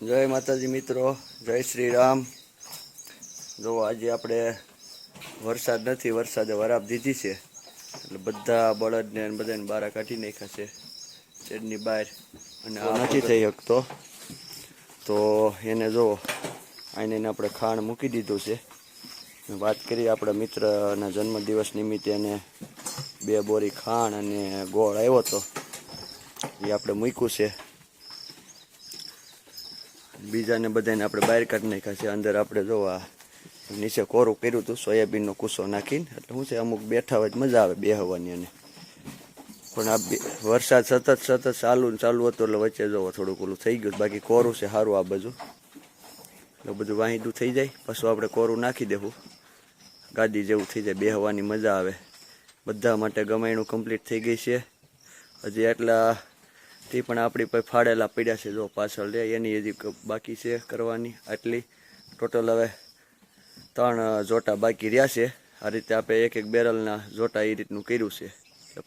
જય માતાજી મિત્રો જય શ્રી રામ. જો આજે આપણે વરસાદ નથી વરસાદે વરાપ દીધી છે. એટલે બધા બળદને બધાને બારા કાઢી નાખ્યા છે શેડની બહાર. અને આ નથી થઈ શકતો. તો એને જો આને આપણે ખાણ મૂકી દીધું છે. વાત કરીએ આપણા મિત્રના જન્મદિવસ નિમિત્તે એને બે બોરી ખાણ અને ગોળ આવ્યો હતો એ આપણે મૂક્યું છે. બીજાને બધાને આપણે બહાર કાઢી નાખ્યા છે. અંદર આપણે જોવા નીચે કોરું કર્યું હતું, સોયાબીનનો કૂસો નાખીને. એટલે શું છે, અમુક બેઠા હોય મજા આવે બેહવાની અને. પણ આ વરસાદ સતત સતત ચાલુ ને ચાલુ હતો એટલે વચ્ચે જોવો થોડુંક ઓલું થઈ ગયું. બાકી કોરું છે સારું આ બાજુ. એટલે બધું વાહીદું થઈ જાય. પછી આપણે કોરું નાખી દેવું. ગાદી જેવું થઈ જાય, બેહવાની મજા આવે. બધા માટે ગમાયણું કમ્પ્લીટ થઈ ગઈ છે. હજી એટલા તે પણ આપણી પાસે ફાડેલા પડ્યા છે. જો પાછળ રહે એની હજી બાકી છે કરવાની આટલી. ટોટલ હવે ત્રણ જોટા બાકી રહ્યા છે. આ રીતે આપણે એક એક બેરલના જોટા એ રીતનું કર્યું છે.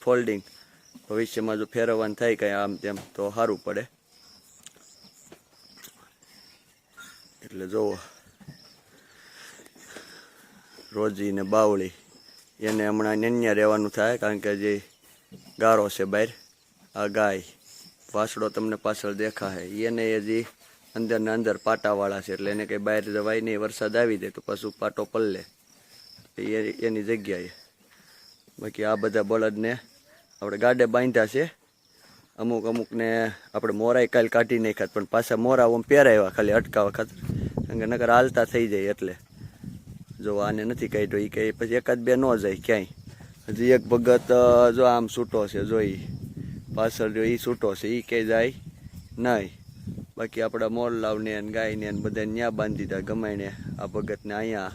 ફોલ્ડિંગ. ભવિષ્યમાં જો ફેરવવાનું થાય કંઈ આમ તેમ, તો સારું પડે. એટલે જુઓ રોજી ને બાવળી. એને હમણાં ન્યા રહેવાનું થાય, કારણ કે જે ગારો છે બહાર. આ ગાય વાસડો તમને પાછળ દેખાશે. એને હજી અંદર ને અંદર પાટાવાળા છે, એટલે એને કંઈ બહાર જવાય નહીં, વરસાદ આવી જાય તો પાછું પાટો પલ્લે એ એની જગ્યાએ. બાકી આ બધા બળદને આપણે ગાડે બાંધ્યા છે. અમુક અમુકને આપણે મોરાય કાલ કાઢી નાખ્યા પણ પાછા મોરા આમ પહેરાવ્યા ખાલી અટકાવવા ખાતર. કારણ કે નકર હાલતા થઈ જાય એટલે. જો આને નથી કાઢ્યો એ કંઈ પછી એકાદ બે ન જાય ક્યાંય. હજી એક ભગત જો આમ છૂટો છે, જો ઈ પાછળ એ છૂટો છે એ કે જાય નહીં. બાકી આપણા મોરલાવને અને ગાયને અને બધાને ત્યાં બાંધી દીધા ગમાઈને આ ભગતને અહીંયા.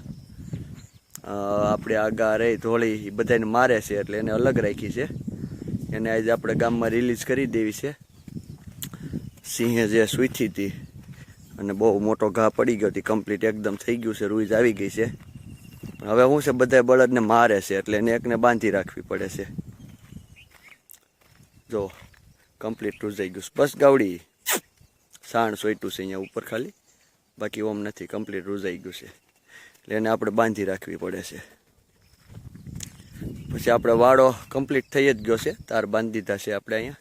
આપણે આગા રહી ધોળી એ બધાને મારે છે એટલે એને અલગ રાખી છે. એને આજે આપણે ગામમાં રિલીઝ કરી દેવી છે. સિંહે જે સૂઈથી હતી અને બહુ મોટો ઘા પડી ગયો હતી કમ્પ્લીટ એકદમ થઈ ગયું છે રૂઈજ આવી ગઈ છે. હવે શું છે બધા બળદને મારે છે એટલે એને એકને બાંધી રાખવી પડે છે. જો કમ્પ્લીટ રૂઝાઈ ગયું. બસ ગાવડી. સાણ સોયટું છે અહીંયા ઉપર ખાલી. બાકી ઓમ નથી કમ્પ્લીટ રૂઝાઈ ગયું છે. એટલે એને આપણે બાંધી રાખવી પડે છે. પછી આપણે વાળો કમ્પ્લીટ થઈ જ ગયો છે. તાર બાંધી દીધા છે આપણે અહીંયા.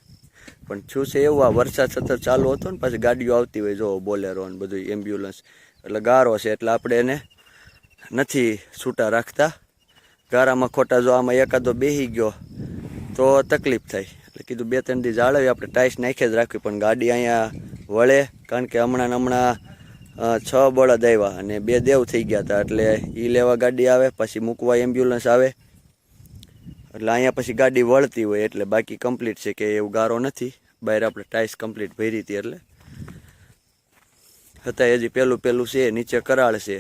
પણ શું છે એવું, આ વરસાદ સતત ચાલુ હતો ને, પછી ગાડીઓ આવતી હોય, જો, બોલેરો ને બધું એમ્બ્યુલન્સ એટલે ગારો છે, એટલે આપણે એને નથી છૂટા રાખતા. ગારામાં ખોટા જો આમાં એકાદો બેસી ગયો, તો તકલીફ થાય. એટલે કીધું બે ત્રણ દી જાળવી, આપણે ટાઈસ નાખી જ રાખવી, પણ ગાડી અહીંયા વળે, કારણ કે હમણાં હમણાં છ બળદ આવ્યા અને બે દેવ થઈ ગયા હતા, એટલે એ લેવા ગાડી આવે, પછી મૂકવા એમ્બ્યુલન્સ આવે. એટલે અહીંયા પછી ગાડી વળતી હોય, એટલે બાકી કમ્પ્લીટ છે કે એવું ગારો નથી. બહાર આપણે ટાઈસ કમ્પ્લીટ ભરી હતી, એટલે. છતાંય હજી પેલું પેલું છે, નીચે કરાળ છે.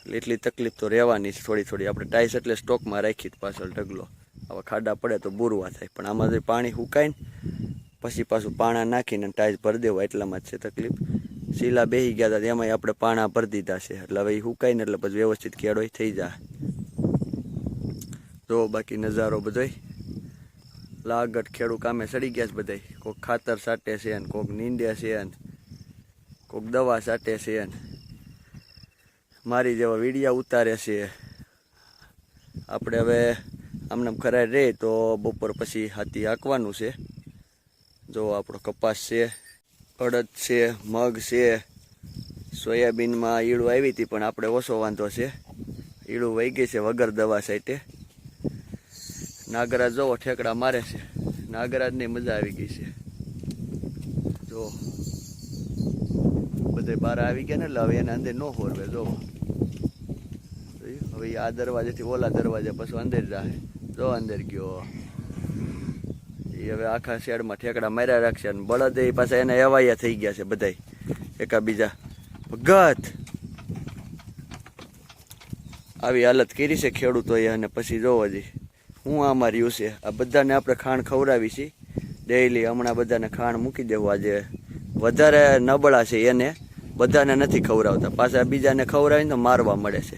એટલે એટલી તકલીફ તો રહેવાની થોડી થોડી. આપણે ટાઈસ એટલે સ્ટોકમાં રાખી પાછળ ઢગલો. આવા ખાડા પડે તો બુરવા થાય. પણ આમાં પાણી સુકાય ને, પછી પાછું પાણા નાખીને ટાઈસ ભરી દેવા, એટલામાં જ છે તકલીફ. શીલા બેસી ગયા હતા એમાંય આપણે પાણા ભરી દીધા છે. એટલે હવે એ સુકાઈને એટલે પછી વ્યવસ્થિત કેળોય થઈ જાય. જો બાકી નજારો બધોય. લાગટ ખેડૂ કામે સડી ગયા છે બધાય. કોઈક ખાતર સાટે છે ને કોઈક નીંદે છે ને કોઈક દવા સાટે છે ને મારી જેવા વીડિયા ઉતારે છે. આપણે હવે આમનામ ખરાય રહે તો બપોર પછી હાથી હાંકવાનું છે. જો આપણો કપાસ છે, અડદ છે, મગ છે, સોયાબીનમાં ઈળું આવી હતી પણ આપણે ઓછો વાંધો છે. ઈળું વહી ગઈ છે વગર દવા સાઈટે. નાગરાજ જોવો, ઠેકડા મારે છે. નાગરાજની મજા આવી ગઈ છે. જો, બધે બાર આવી ગયા ને એટલે હવે એના અંદર ન હોરવે, જોવો. હવે આ દરવાજેથી ઓલા દરવાજે પછી અંદર જાય જો અંદર ગયો. એ હવે આખા શેડમાં ઠેકડા માર્યા રાખશે અને બળદ એ પાછા એને એવાયા થઈ ગયા છે બધાય. એકાબીજા. ભગત! આવી હાલત કરી છે ખેડૂતોએ અને પછી જોવો જી હું આ મારી છે. આ બધાને આપણે ખાણ ખવડાવી છીએ ડેઈલી હમણાં બધાને ખાણ મૂકી દેવું. આજે વધારે નબળા છે એને બધાને નથી ખવડાવતા. પાછા બીજાને ખવડાવીને તો મારવા મળે છે.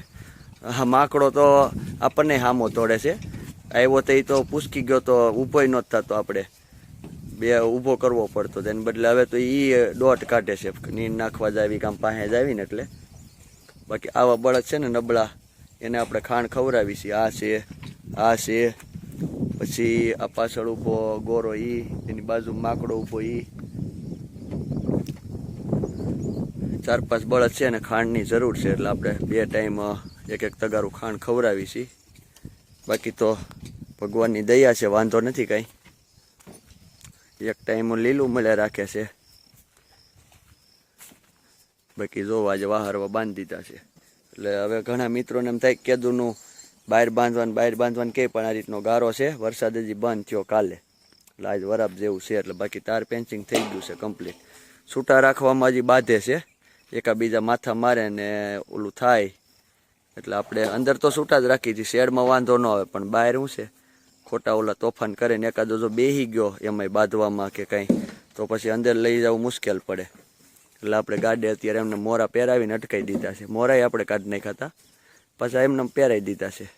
હા, માકડો તો આપણને હામો તોડે છે. આવ્યો તો એ તો પૂસકી ગયો તો ઊભોય ન થતો આપણે. બે ઊભો કરવો પડતો તેને બદલે હવે તો એ દોટ કાઢે છે. નીર નાખવા જાવી કામ પાસે જ આવીને એટલે. બાકી આવા બળદ છે ને નબળા, એને આપણે ખાણ ખવડાવી છીએ આ છે આ છે, પછી આ પાછળ ઊભો ગોરો ઈ, એની બાજુ માકડો ઊભો ઈ. ચાર પાંચ બળદ છે ને ખાંડની જરૂર છે એટલે આપણે બે ટાઈમ એક એક તગારું ખાંડ ખવડાવી છીએ બાકી તો ભગવાનની દયા છે, વાંધો નથી કાંઈ. એક ટાઈમ લીલું મળ્યા રાખે છે. બાકી જોવા આજે વાહરવા બાંધી દીધા છે. એટલે હવે ઘણા મિત્રોને એમ થાય કેદુનું બહાર બાંધવાનું બહાર બાંધવાનું કે પણ આ રીતનો ગારો છે. વરસાદ હજી બંધ થયો કાલે. એટલે આજ વરાબ જેવું છે. એટલે બાકી તાર પેન્ચિંગ થઈ ગયું છે કમ્પ્લીટ છૂટા રાખવામાં હજી બાંધે છે. એકાબીજા માથા મારે ને ઓલું થાય. એટલે આપણે અંદર તો છૂટા જ રાખી છીએ શેડમાં વાંધો ન આવે, પણ બહાર શું છે, ખોટા ઓલા તોફાન કરે ને એકાદો જો બેહી ગયો એમાંય બાંધવામાં કે કાંઈ, તો પછી અંદર લઈ જવું મુશ્કેલ પડે. એટલે આપણે ગાડે અત્યારે એમને મોરા પહેરાવીને અટકાઈ દીધા છે. મોરાય આપણે કાઢી નાખ્યા હતા, પાછા એમને પહેરાવી દીધા છે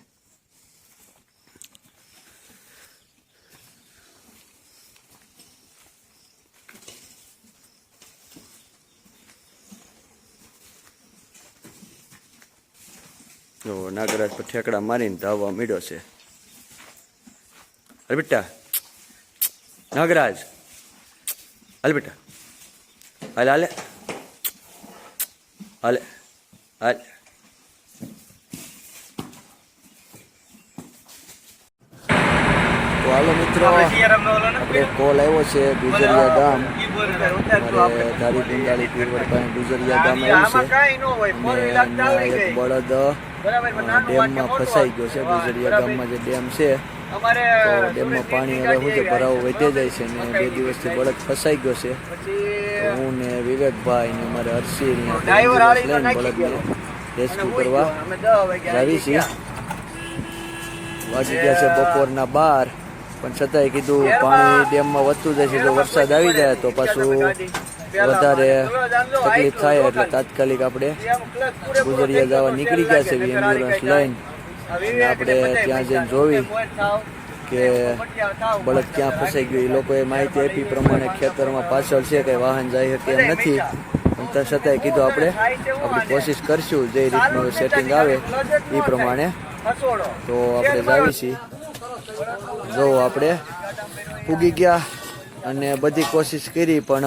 જો નાગરાજ પર ઠેકડા મારીને ધાવવા મીડ્યો છે. અરે બેટા નાગરાજ. હાલ બેટા. હાલે હાલે. હાલે હાલ. તો હાલો મિત્રો આપણે કોલ આવ્યો છે ગુજરિયા ગામ. અમારે ધારી પિંડાળી પીરવડ પાસે ગુજરિયા ગામ આવ્યું છે. અને ત્યાં એક બળદ. ડેમમાં ફસાઈ ગયો છે ગુજરિયા ગામમાં જે ડેમ છે તો ડેમમાં પાણી હવે શું છે ભરાવો વધે જાય છે ને બે દિવસથી બળદ ફસાઈ ગયો છે. હું ને વિવેકભાઈ ને અમારે હરસી ને બળદને રેસ્ક્યુ કરવા જાવી છીએ. વાગી ગયા છે બપોરના બાર પણ છતાંય કીધું પાણી ડેમમાં વધતું જાય છે જો વરસાદ આવી જાય તો પાછું વધારે તકલીફ થાય એટલે તાત્કાલિક આપણે ગુજરિયા જવા નીકળી ગયા છે એમ્બ્યુલન્સ લઈને. આપણે ત્યાં જઈને જોવી કે બળદ ક્યાં ફસાઈ ગયું એ લોકોએ માહિતી આપી પ્રમાણે ખેતરમાં પાછળ છે કંઈ વાહન જાય શકે એમ નથી. પણ છતાંય કીધું આપણે આપણે કોશિશ કરશું જે રીતનું સેટિંગ આવે એ પ્રમાણે તો આપણે જાવી છીએ. જો આપણે ઉગી ગયા અને બધી કોશિશ કરી પણ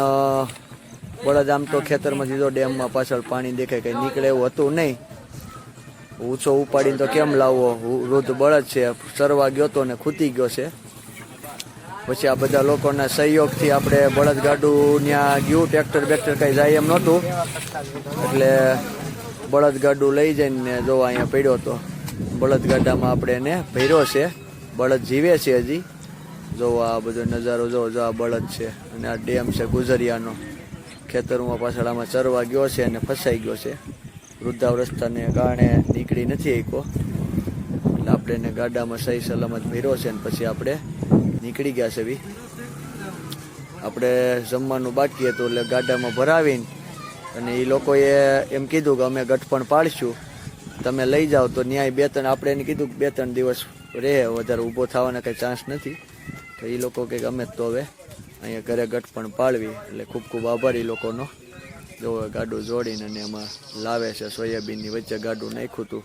બળદ આમ તો ખેતરમાં સીધો ડેમમાં પાછળ પાણી દેખાય, કંઈ નીકળે એવું હતું નહીં. ઊંચો ઉપાડીને તો કેમ લાવવો? વૃદ્ધ બળદ છે, સરવા ગયો તો ને ખૂતી ગયો છે. પછી આ બધા લોકોના સહયોગથી આપણે બળદગાડું ત્યાં ગયું, ટ્રેક્ટર બેક્ટર કંઈ જાય એમ નહોતું. એટલે બળદગાડું લઈ જઈને જોવા અહીંયા પડ્યો હતો બળદગાડામાં આપણે એને ભર્યો છે. બળદ જીવે છે હજી. જોવા આ બધો નજારો જો આ બળદ છે. અને આ ડેમ છે ગુજરિયાનો. ખેતરમાં પાછળ આમાં ચરવા ગયો છે અને ફસાઈ ગયો છે. વૃદ્ધાવસ્થાને કારણે નીકળી નથી એકો એટલે આપણે એને ગાડામાં સહી સલામત ભર્યો છે અને પછી આપણે નીકળી ગયા છે બી. આપણે જમવાનું બાકી હતું એટલે ગાડામાં ભરાવીને અને એ લોકોએ એમ કીધું કે અમે ગઠપણ પાડશું. તમે લઈ જાઓ તો ન્યાય બે ત્રણ, આપણે એને કીધું કે બે ત્રણ દિવસ રહે વધારે ઊભો થવાના કંઈ ચાન્સ નથી. તો એ લોકો કે અમે તો હવે અહીંયા ઘરે ગઠપણ પાળવી એટલે ખૂબ ખૂબ આભાર એ લોકોનો. જો ગાડું જોડીને અને એમાં લાવે છે સોયાબીનની વચ્ચે ગાડું નાખ્યું હતું.